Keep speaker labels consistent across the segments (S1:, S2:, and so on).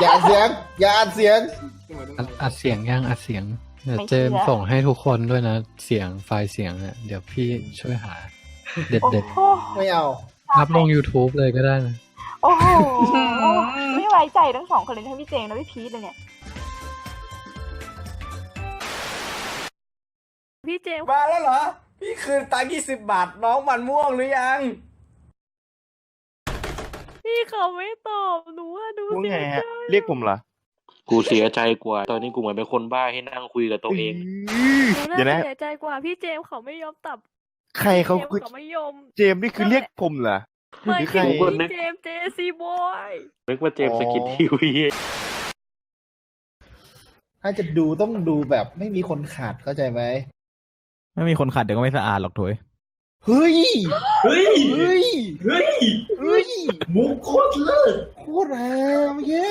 S1: อย่าอัดเสียง อย่าอัดเสียง
S2: อัดอัดเสียงยังอัดเสียงเดี๋ยว
S3: ไม่
S2: เจมส์
S3: เชื่อ
S2: ส่งให้ทุกคนด้วยนะ เสียงไฟล์เสียงอะเดี๋ยวพี่ช่วยหา เด็ด
S3: โอ้
S2: เด็ด
S3: โห
S1: ไม่เอา
S2: ๆอัพลง YouTube เลยก็ได้นะ
S3: โอ้โหไม่ไว้ใจทั้งสองคนเลยทั้งพี่เจมส์และพี่พีทเลยเนี่ย
S4: พี่เจมส์
S5: มาแล้วเหรอ พี่คืนตังค์ยี่สิบบาทน้องมันม่วงหรือยัง
S4: พี่เขาไม่ตอบหนูว่าดู
S6: ว่า
S4: เสี
S6: ไง
S4: ย
S6: ฮะ
S4: ใจ
S6: เรียกผมเหรอ
S7: กูเสียใจกว่า ตอนนี้กูเหมือนเป็นคนบ้าให้นั่งคุยกับตัวเอง
S4: หนู
S6: เดี๋ยว
S4: น่า
S6: นะ
S4: เสียใจกว่าพี่เจมส์เขาไม่ยอมตับ
S6: ใครเขา
S4: เจมส์
S6: คือ
S4: เขาไม่ยอม
S6: เจมส์นี่คือเรียกผมเหรอ
S4: ไม่
S6: หรือใคร
S4: คือพี่เจมส์เจซีบอย
S7: นึกว่าเจมส์สกิททีวี
S1: ถ้าจะดูต้องดูแบบไม่มีคนขาดเข้าใจไหม
S8: ไม่มีคนขัดเดี๋ยวก็ไม่สะอาดหรอกถวย
S1: เฮ้ย
S5: เฮ้ย
S1: เฮ้ย
S5: เฮ้ย
S1: เฮ้ย
S5: มุกโคตรเลิศ
S1: โคตรแรงเย้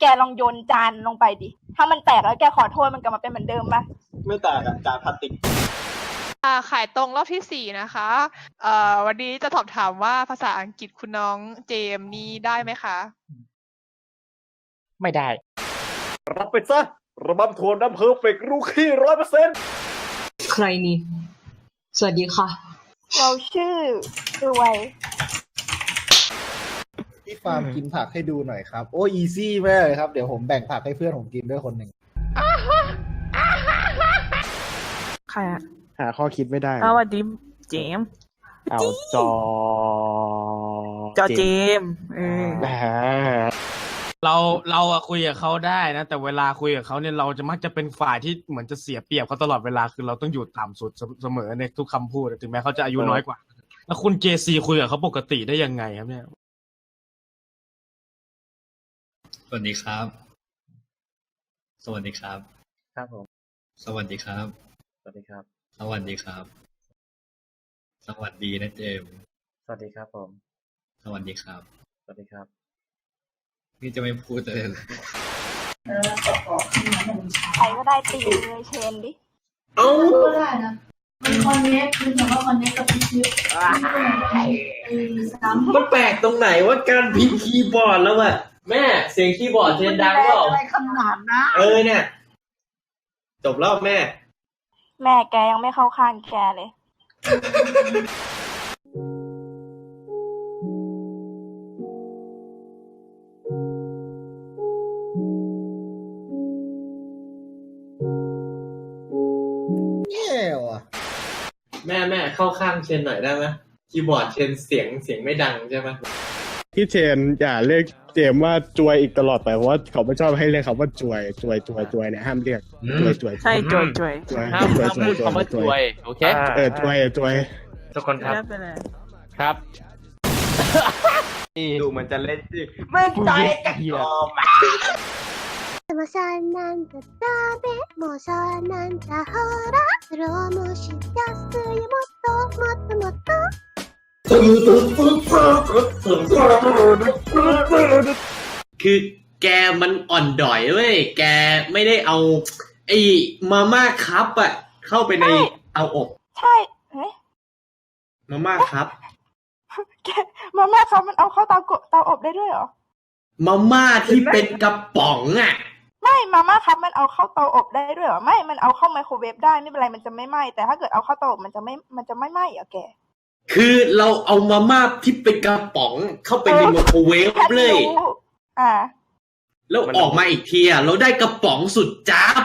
S3: แกลองโยนจานลงไปดิ ถ้ามันแตกแล้วแกขอโทษมันกลับมาเป็นเหมือนเดิมปะ
S5: ไม่ต่างกับจานพลาสติก
S9: อ่าขายตรงรอบที่สี่นะคะเอ่อวันนี้จะสอบถามว่าภาษาอังกฤษคุณน้องเจมส์นี่ได้ไหมคะ
S6: ไม่ได้
S5: รับไปซะระบำโทนน้ำเพอร์เฟกต์ลูกขี้ร้อยเปอร์เซ็นต์
S10: ใครนี่ สวัสดีค่ะ
S3: เราชื่อรวย
S1: พี่ฟาร์มกินผักให้ดูหน่อยครับ โอ้อีซี่มากเลยครับ เดี๋ยวผมแบ่งผักให้เพื่อนผมกินด้วยคนหนึ่ง
S4: ใครอะ
S6: หาข้อคิดไม่ได้
S4: สวัสดีเจมส์
S6: เอาจอ
S4: จอเจมส์เออ
S6: แหม
S11: เราเราอะคุยกับเขาได้นะ แต่เวลาคุยกับเขาเนี่ยเราจะมักจะเป็นฝ่ายที่เหมือนจะเสียเปรียบเขาตลอดเวลาคือเราต้องอยู่ต่ำสุดเสเสมอในทุกคำพูดถึงแม้เขาจะอายุน้อยกว่า แล้วคุณเจซีคุยกับเขาปกติได้ยังไงครับเนี่ย
S2: สวัสดีครับ สวัสดีครับ
S6: ครับผม
S2: สวัสดีครับ
S6: สวัสดีครับ
S2: สวัสดีครับ สวัสดีนะเจมส์
S6: สวัสดีครับผม
S2: สวัสดีครับ
S6: สวัสดีครับ
S2: นี่จะไม่พูดเลยเหรอ
S3: ใครก็ได้ตีเลยเชนดิ
S5: เอ้า
S10: ก็ได้นะ มันคอนเนคคือแต่ว่าคอนเนคกับพี่ชิปเออซ้ำ
S5: มันแปลกตรงไหนว่าการพิมพ์คีย์บอร์ดแล้วอะแม่เสียงคีย์บอร์ดเทนดังเปล่า
S10: อะไรขนาดนะ
S5: เออเนี่ย จบแล้วแม่
S3: แม่แกยังไม่เข้าข้างแกเลย
S1: แม่
S5: แม่เข้าข้างเชนหน่อยได้ไหมคีย์บอร์ดเชนเสียงเสียงไม่ดังใช่ไหม
S6: พี่เชนอย่าเรียกเจมส์ว่าจวยอีกตลอดไปเพราะว่าเขาไม่ชอบให้เรียกเขาว่าจวยจวยจวยจวยเนี่ยห้ามเรียกจวยจวย
S4: ใช่จวยจวย
S6: จวย
S7: ห้าม
S6: จวย
S7: ห้ามพูดคำว่าจวยโอเค
S6: เออจวยจวย
S7: ทุกคนครับ
S4: ไม่เป็นไร
S7: ครับ
S5: ดูมันจะเล่นจริง
S4: ไม่ใจกัน
S10: でもさなんだダメもうさなんだほらスローモーション安いもっともっともっと
S5: คือแกมันอ่อนดอยเว้ย แกไม่ได้เอาไอ้มาม่าครับอะเข้าไปใน
S3: ใช่
S5: เตาอบ
S3: ใช่เฮ้ย
S5: มาม่าครับ
S3: แกมาม่าเขามันเอาเข้าเตากเตาอบได้ด้วยเหรอ
S5: มาม่าที่เป็นกระป๋องอะ
S3: ไ ม่มาม่าครับมันเอาเข้าเตาอบได้ด้วยเหรอไม่ มันเอาเข้าไมโครเวฟได้ไม่เป็นไรมันจะไม่ไหม้แต่ถ้าเกิดเอาเข้าเตาอบมันจะไม่มันจะไม่ไหม้เหรอแก
S5: คือเราเอามาม่าที่เป็นกระป๋องเข้าไปในไมโครเวฟ
S3: แค่
S5: เลย
S3: รู้อ่า
S5: แล้วออกมาอีกทีอะเราได้กระป๋องสุดจ้าบ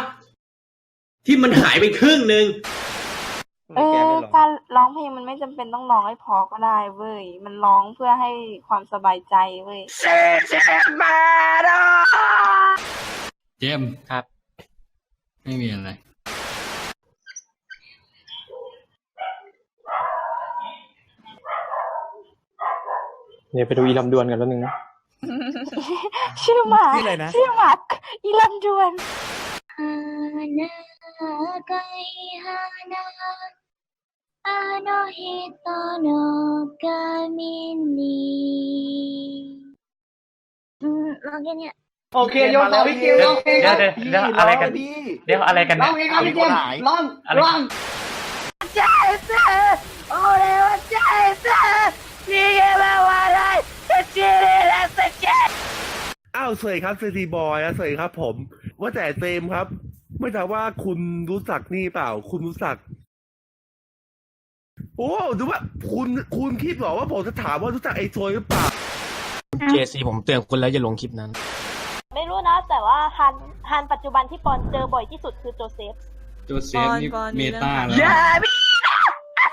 S5: ที่มันหายไปครึ่งหนึ่ง
S3: เออการร้องเพลงมันไม่จำเป็นต้องร้องให้พอก็ได้เว้ย มันร้องเพื่อให้ความสบายใจเว้ย
S2: เจมส์ครับ ไม่มีอะไร
S6: เนี่ยไปดูอีลำดวนกันแล้วนึงนะ
S3: ชื่อหมา
S8: ชื่ออะไรนะ
S3: ชื่อหมาอีลำดวน
S10: 花がい花あの人の髪にอืมร้องแค่เนี้ย
S5: โอเคโยนต่อพี่กิว
S7: เดี๋ยวเดี๋ยวเดี๋ยวอะไรกันเดี๋ยวอะไรกันเนี่ย
S5: พี่กิวร้อง
S7: อะไร
S3: ใจเซ่โอ้เรวใจเซ่นี่แกมาว่าอะไรจะชีริและสเกต
S6: อ้าว
S12: สวัสดีครับเซซีบอยนะสวัสดีครับ ผม ว่าแต่เจมส์ครับ ไม่ทราบว่าคุณรู้จักนี่เปล่า คุณรู้จักโอ้ดูว่าคุณคุณคิดเหรอว่าผมจะถามว่ารู้จักไอ้โซยหรือเปล่า
S11: เจซีผมเตือนคุณแล้วอย่าลงคลิปนั้น
S10: ไม่รู้นะ แต่ว่าฮันฮันปัจจุบันที่ปอนเจอบ่อยที่สุดคือโจเซฟ
S13: โจเซฟนี่เมตาแล้ว
S10: อย่าไม่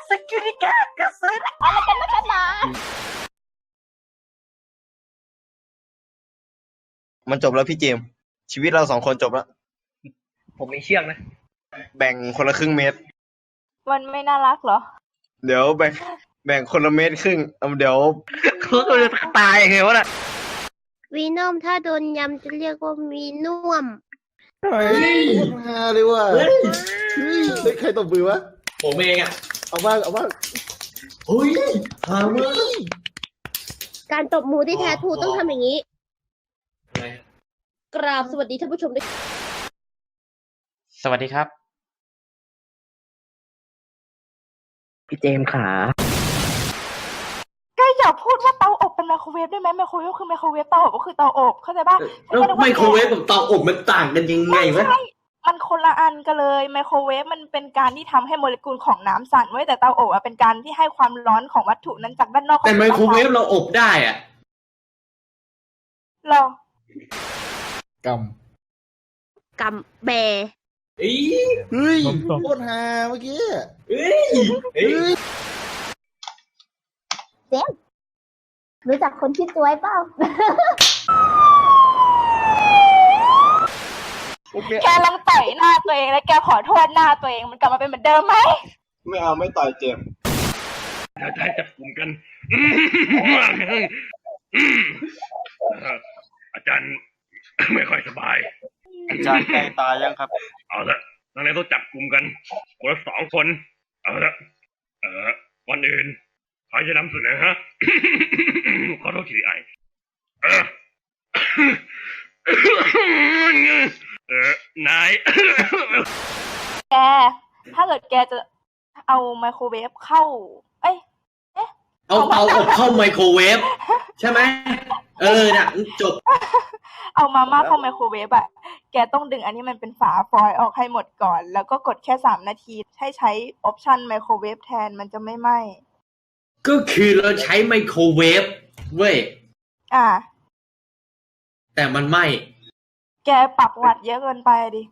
S10: สกิลิกากระสืออะไรกันนะกันนะ
S14: มันจบแล้วพี่เจมส์ชีวิตเราสองคนจบแล้ว
S5: ผมมีเชือกนะ
S14: แบ่งคนละครึ่งเมตร
S3: มันไม่น่ารักเหรอ
S14: เดี๋ยวแบ่งแบ่งคนละเมตรครึ่งเอาเดี๋ยว
S5: เขาจะตายไงวะน่ะ
S10: วีนอมถ้าโดนยำจะเรียกว่าวีน่วม
S1: เฮ้ยโคตรฮาเลยว่ะเฮ้ยเฮ้ยใครตบมือวะ
S5: ผมเองอะ
S1: เอาบ้างเอาบ้าง
S5: เฮ้ยหามือ
S10: การตบมือที่แท้ทรูต้องทำอย่างนี้
S5: อะไร
S10: กราบสวัสดีท่านผู้ชมด้วย
S7: สวัสดีครับ
S4: พี่เจมส์ขา
S3: แก อย่าพูดว่าเตาอบเป็นไมโครเวฟได้ไหมไมโครเวฟคือไมโครเวฟเตาอบก็คือเตาอบเข้าใจป่ะ
S5: แล้วไมโครเวฟกับเตาอบมันต่างกันยังไงวะ
S3: ใช่มันคนละอันกันเลยไมโครเวฟมันเป็นการที่ทำให้โมเลกุลของน้ำสั่นไว้ยแต่เตาอบอะเป็นการที่ให้ความร้อนของวัตถุนั้นจากด้านนอก
S5: แต่ไมโครเวฟเราอบได้อะ
S3: เรา
S1: ก
S10: กำแบ
S5: เอ้ยำ
S1: เฮ้ยโคตรฮาเมื่อกี้
S5: เอ้ยเอ้ย
S10: เจมส์ รู้จักคนที่อจวยเปล่า
S3: แกลองต่อยหน้าตัวเองแล้วแกขอโทษหน้าตัวเองมันกลับมาเป็นเหมือนเดิมไหม
S14: ไม่เอาไม่ต่อยเจมส์
S12: ถ้าจะจับกลุ่มกัน อาจารย์ไม่ค่อยสบาย
S14: อาจารย์ใกล้ตายยังครับ
S12: เอาละนักเรียนต้องจับกลุ่มกันคนละสองคน เอาละเออวันอื่นใครจะนำเสนอฮะ ขอโทษทีไอเออเออนาย
S3: แกถ้าเกิดแกจะเอาไมโครเวฟเข้า เอ้ย
S5: เอาเตาอบเข้าไมโครเวฟใช่ไหมเออเนี่ยจบ
S3: เอามาม่าเข้าไมโครเวฟอะแกต้องดึงอันนี้มันเป็นฝาฟอยล์ออกให้หมดก่อน แล้วก็กดแค่สามนาที ให้ใช้ออปชันไมโครเวฟแทนมันจะไม่ไหม้
S5: ก็คือเราใช้ไมโครเวฟเว้ย
S3: อ่า
S5: แต่มันไม่
S3: แกปรับวัดเยอะเกินไปดิ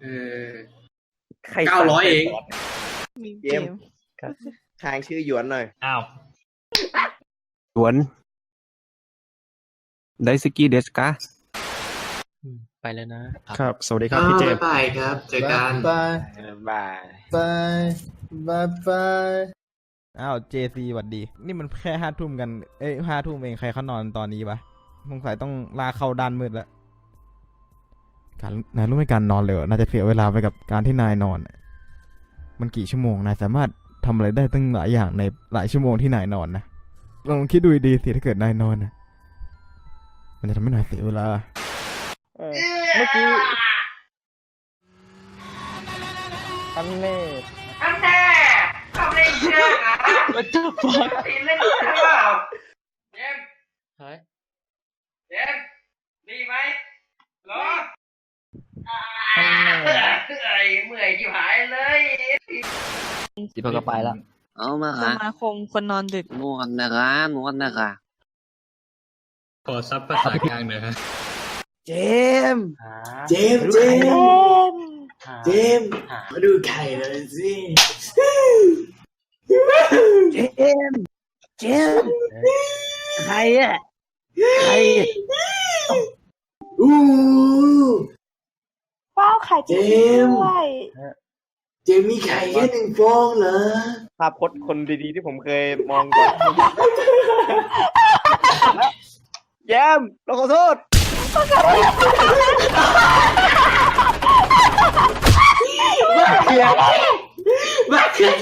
S5: เออ
S4: ใคร
S5: เก้าร้อยเอง
S14: เจมส์ทางชื่อหยวนหน่อย
S11: อ้าว
S8: สวนไดสกี้เดสกา
S2: ไปแล้วนะ
S6: ครับ สวัสดีครับพี่เจมส์
S5: บายครับ เจอกัน
S1: บาย
S14: บาย
S1: บายบายบาย
S8: อ้าวเจซีหวัดดี นี่มันแค่ห้าทุ่มกัน เอ้ยห้าทุ่มเองใครเขานอนตอนนี้ปะสงสัยต้องลาเข้าด้านมืดแล้วการนายรู้ไหมการนอนเลยน่าจะเสียเวลาไปกับการที่นายนอนน่ะมันกี่ชั่วโมงนายสามารถทำอะไรได้ตั้งหลายอย่างในหลายชั่วโมงที่นายนอนนะลองคิดดูดีๆสิถ้าเกิดนายนอนนะมันจะทำให้นายเสียเวลา
S4: เมื่อกี้อันเน่
S5: อันแน่ทำเล่นเชื่อ อะมันจะฟังตีเล่นเชื่อเจมส์
S2: เฮ้ย
S5: เจมส์ดีไหมเหรอ
S4: อันเน่
S5: เอ้ยเมื่อยจิ๋วหายเลย
S4: สิบก็ไปแล้ว
S7: เอามา
S9: ส
S7: ค่ะ
S9: มาคมคนนอนดึก
S7: นวดนะคะนวดนะคะ
S13: ขอซับภาษากลางหน่อยฮะ
S4: เจมส์
S5: เจมส์เจ
S3: เจ
S5: มส์
S3: มส์
S5: เจมส์มาดูไข่เลยสิ
S4: เจมส์เจมส์ใครอะใคร
S5: อู้
S3: ว้าวไข่จริง
S5: เจมส์
S3: ด้วย
S5: เจมส์มีไข่แค่หนึ่งฟองเหรอ
S14: ภาพพจน์คนดีๆที่ผมเคยมองก่อนแยมเราขอโทษ
S5: บ้าเขือบ้าเขือ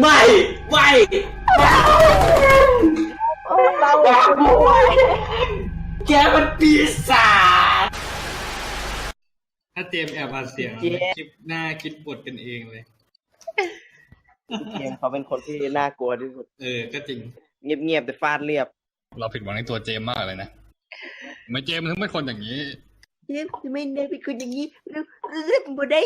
S5: ไม่ไม่
S3: โอ้เราด้วย
S5: แกมันปีศาจ
S13: ถ้าเตรียมแอบอัดเสียง
S14: เจ๊
S13: คลิปหน้าคิดบทกันเองเลย
S14: เจมส์เขาเป็นคนที่น่ากลัวที่สุด
S13: เออ ก็จริง
S14: เงียบๆแต่ฟาดเรียบ
S13: เราผิดหวังในตัวเจมส์มากเลยนะทำไม่เจมส์ถึงเป็นคนอย่างนี้
S15: เจมทำไมนายเป็นคนอย่างนี้เราเลือกบ่ได้